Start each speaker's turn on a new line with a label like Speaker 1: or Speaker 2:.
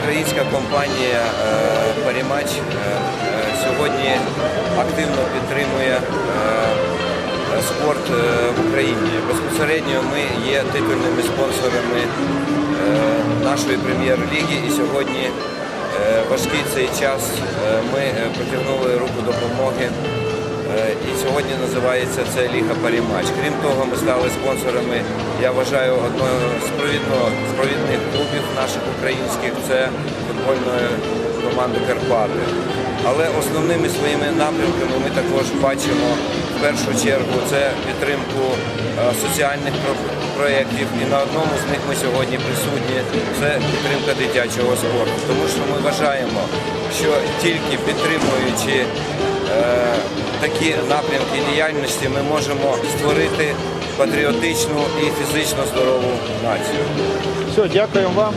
Speaker 1: Українська компанія е, Парімач е, е, сьогодні активно підтримує спорт в Україні. Безпосередньо ми є титульними спонсорами нашої прем'єр-ліги і сьогодні важкий цей час ми протягнули руку допомоги. І сьогодні називається це Ліга Парімач. Крім того, ми стали спонсорами, я вважаю, одного з провідних клубів наших українських це футбольної команди Карпати. Але основними своїми напрямками ми також бачимо в першу чергу це підтримку е, соціальних про- проєктів. І на одному з них ми сьогодні присутні це підтримка дитячого спорту. Тому що ми вважаємо, що тільки підтримуючи е, такі напрямки діяльності ми можемо створити патріотичну і фізично здорову націю.
Speaker 2: Все, дякуємо вам.